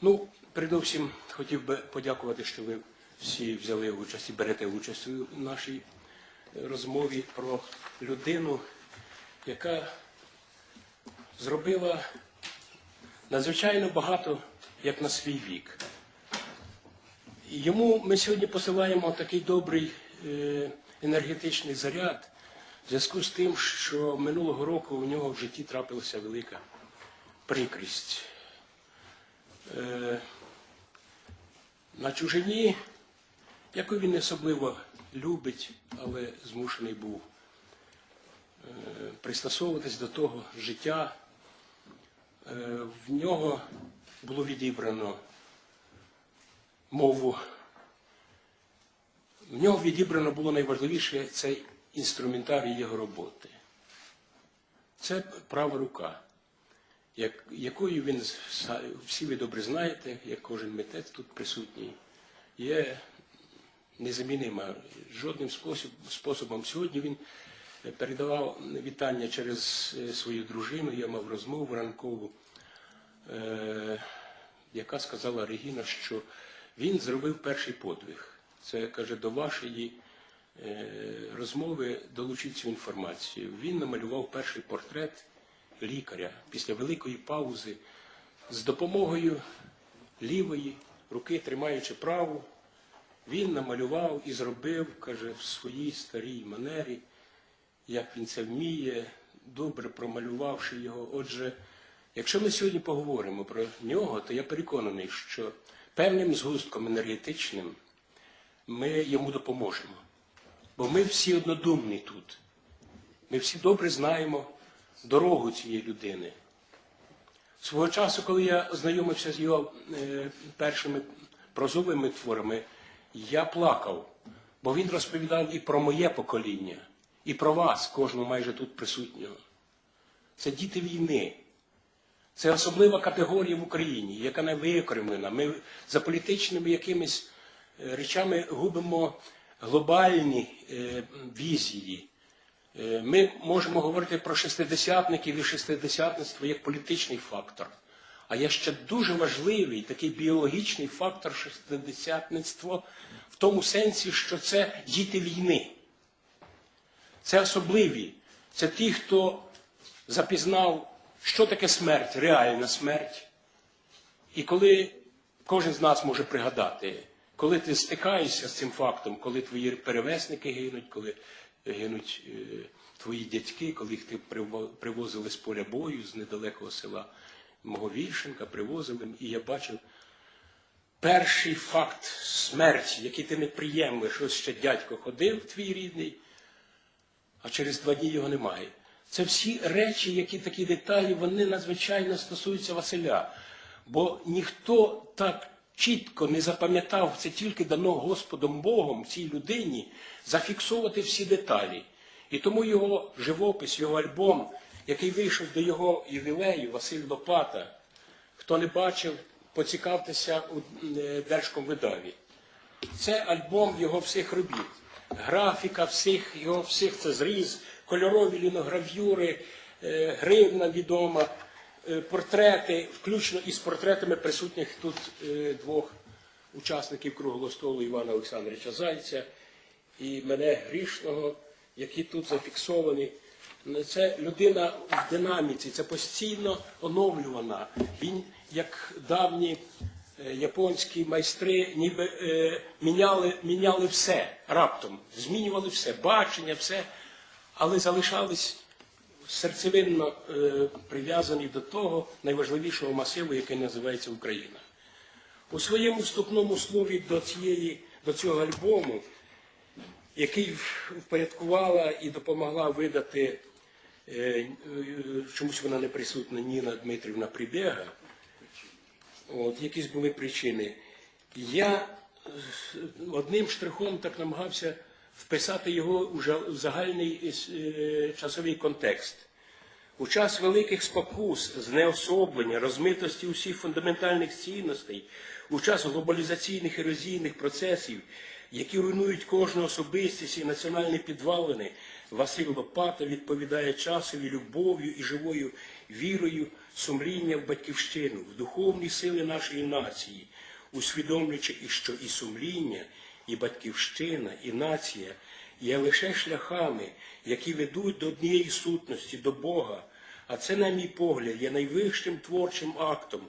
Ну, передовсім хотів би подякувати, що ви всі взяли участь і берете участь у нашій е, розмові про людину, яка зробила надзвичайно багато, як на свій вік. Йому ми сьогодні посилаємо такий добрий е, енергетичний заряд в зв'язку з тим, що минулого року у нього в житті трапилася велика прикрість. Е, на чужині, яку він особливо любить, але змушений був е, пристосовуватись до того життя. Е, в нього було відібрано мову. В нього відібрано було найважливіше це інструментарій його роботи. Це права рука, як, якою він, всі ви добре знаєте, як кожен митець тут присутній, є незамінима жодним спосіб, способом. Сьогодні він передавав вітання через е, свою дружину, я мав розмову ранкову, е, яка сказала Регіна, що він зробив перший подвиг. Це каже до вашої е, розмови долучіть цю інформацію. Він намалював перший портрет лікаря після великої паузи з допомогою лівої руки, тримаючи праву, він намалював і зробив, каже, в своїй старій манері, як він це вміє, добре промалювавши його. Отже, якщо ми сьогодні поговоримо про нього, то я переконаний, що певним згустком енергетичним ми йому допоможемо. Бо ми всі однодумні тут. Ми всі добре знаємо дорогу цієї людини. Свого часу, коли я ознайомився з його е, першими прозовими творами, я плакав, бо він розповідав і про моє покоління, і про вас, кожного майже тут присутнього. Це діти війни. Це особлива категорія в Україні, яка не виокремлена. Ми за політичними якимись е, речами губимо глобальні е, візії. Е, Ми можемо говорити про шестидесятників і шестидесятництво як політичний фактор. А є ще дуже важливий такий біологічний фактор шестидесятництво в тому сенсі, що це діти війни. Це особливі. Це ті, хто запізнав, що таке смерть, реальна смерть. І коли кожен з нас може пригадати, коли ти стикаєшся з цим фактом, коли твої перевесники гинуть, коли гинуть е, твої дядьки, коли їх ти привозили з поля бою з недалекого села мого привозили, і я бачив перший факт смерті, який ти не приємлиш, ось ще дядько ходив твій рідний, а через два дні його немає. Це всі речі, які такі деталі, вони надзвичайно стосуються Василя. Бо ніхто так чітко не запам'ятав, це тільки дано Господом Богом цій людині зафіксувати всі деталі. І тому його живопис, його альбом, який вийшов до його ювілею, Василь Лопата, хто не бачив, поцікавтеся у е, Держкомвидаві. Це альбом його всіх робіт. Графіка всіх, його всіх це зріз, кольорові лінограв'юри, е, гривна відома, портрети, включно із портретами присутніх тут е, двох учасників круглого столу Івана Олександровича Зайця і мене грішного, які тут зафіксовані. Це людина в динаміці, це постійно оновлювана. Він, як давні е, японські майстри, ніби е, міняли, міняли все раптом, змінювали все, бачення, все, але залишались серцевинно е, прив'язані до того найважливішого масиву, який називається Україна. У своєму вступному слові до, цієї, до цього альбому, який впорядкувала і допомогла видати, е, чомусь вона не присутня Ніна Дмитрівна Прибєга, от, якісь були причини. Я е, одним штрихом так намагався вписати його у загальний е, часовий контекст. У час великих спокус, знеособлення, розмитості усіх фундаментальних цінностей, у час глобалізаційних ерозійних процесів, які руйнують кожну особистість і національні підвалини, Василь Лопата відповідає часові любов'ю і живою вірою, сумління в батьківщину, в духовні сили нашої нації, усвідомлюючи, що і сумління, і батьківщина, і нація є лише шляхами, які ведуть до однієї сутності, до Бога. А це, на мій погляд, є найвищим творчим актом